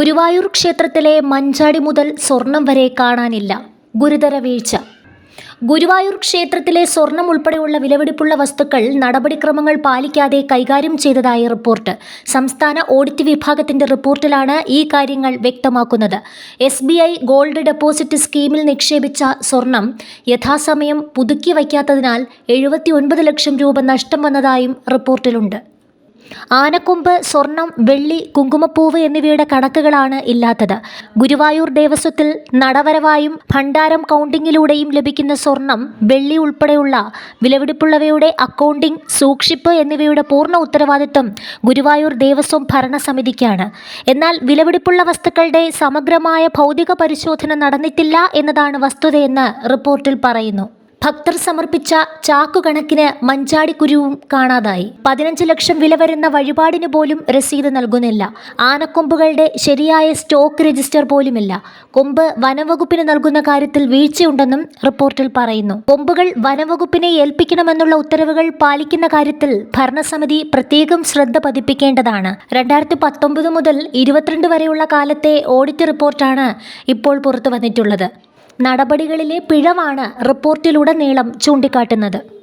ഗുരുവായൂർ ക്ഷേത്രത്തിലെ മഞ്ചാടി മുതൽ സ്വർണം വരെ കാണാനില്ല. ഗുരുതര വീഴ്ച. ഗുരുവായൂർ ക്ഷേത്രത്തിലെ സ്വർണം ഉൾപ്പെടെയുള്ള വിലപിടിപ്പുള്ള വസ്തുക്കൾ നടപടിക്രമങ്ങൾ പാലിക്കാതെ കൈകാര്യം ചെയ്തതായി റിപ്പോർട്ട്. സംസ്ഥാന ഓഡിറ്റ് വിഭാഗത്തിന്റെ റിപ്പോർട്ടിലാണ് ഈ കാര്യങ്ങൾ വ്യക്തമാക്കുന്നത്. എസ് ഗോൾഡ് ഡെപ്പോസിറ്റ് സ്കീമിൽ നിക്ഷേപിച്ച സ്വർണം യഥാസമയം പുതുക്കി വയ്ക്കാത്തതിനാൽ എഴുപത്തി ലക്ഷം രൂപ നഷ്ടം വന്നതായും റിപ്പോർട്ടിലുണ്ട്. ആനക്കൊമ്പ് സ്വർണം വെള്ളി കുങ്കുമപ്പൂവ് എന്നിവയുടെ കണക്കുകളാണ് ഇല്ലാത്തത്. ഗുരുവായൂർ ദേവസ്വത്തിൽ നടവരവായും ഭണ്ഡാരം കൗണ്ടിങ്ങിലൂടെയും ലഭിക്കുന്ന സ്വർണം വെള്ളി ഉൾപ്പെടെയുള്ള വിലപിടിപ്പുള്ളവയുടെ അക്കൗണ്ടിംഗ് സൂക്ഷിപ്പ് എന്നിവയുടെ പൂർണ ഉത്തരവാദിത്വം ഗുരുവായൂർ ദേവസ്വം ഭരണസമിതിക്കാണ്. എന്നാൽ വിലപിടിപ്പുള്ള വസ്തുക്കളുടെ സമഗ്രമായ ഭൗതിക പരിശോധന നടന്നിട്ടില്ല എന്നതാണ് വസ്തുതയെന്ന് റിപ്പോർട്ടിൽ പറയുന്നു. ഭക്തർ സമർപ്പിച്ച ചാക്കുകണക്കിന് മഞ്ചാടിക്കുരുവും കാണാതായി. പതിനഞ്ച് ലക്ഷം വില വരുന്ന വഴിപാടിന് പോലും രസീത് നൽകുന്നില്ല. ആനക്കൊമ്പുകളുടെ ശരിയായ സ്റ്റോക്ക് രജിസ്റ്റർ പോലുമില്ല. കൊമ്പ് വനംവകുപ്പിന് നൽകുന്ന കാര്യത്തിൽ വീഴ്ചയുണ്ടെന്നും റിപ്പോർട്ടിൽ പറയുന്നു. കൊമ്പുകൾ വനംവകുപ്പിനെ ഏൽപ്പിക്കണമെന്നുള്ള ഉത്തരവുകൾ പാലിക്കുന്ന കാര്യത്തിൽ ഭരണസമിതി പ്രത്യേകം ശ്രദ്ധ പതിപ്പിക്കേണ്ടതാണ്. രണ്ടായിരത്തി പത്തൊമ്പത് മുതൽ ഇരുപത്തിരണ്ട് വരെയുള്ള കാലത്തെ ഓഡിറ്റ് റിപ്പോർട്ടാണ് ഇപ്പോൾ പുറത്തു വന്നിട്ടുള്ളത് നടപടികളിലെ പിഴവാണ് റിപ്പോർട്ടിലുടനീളം ചൂണ്ടിക്കാട്ടുന്നത്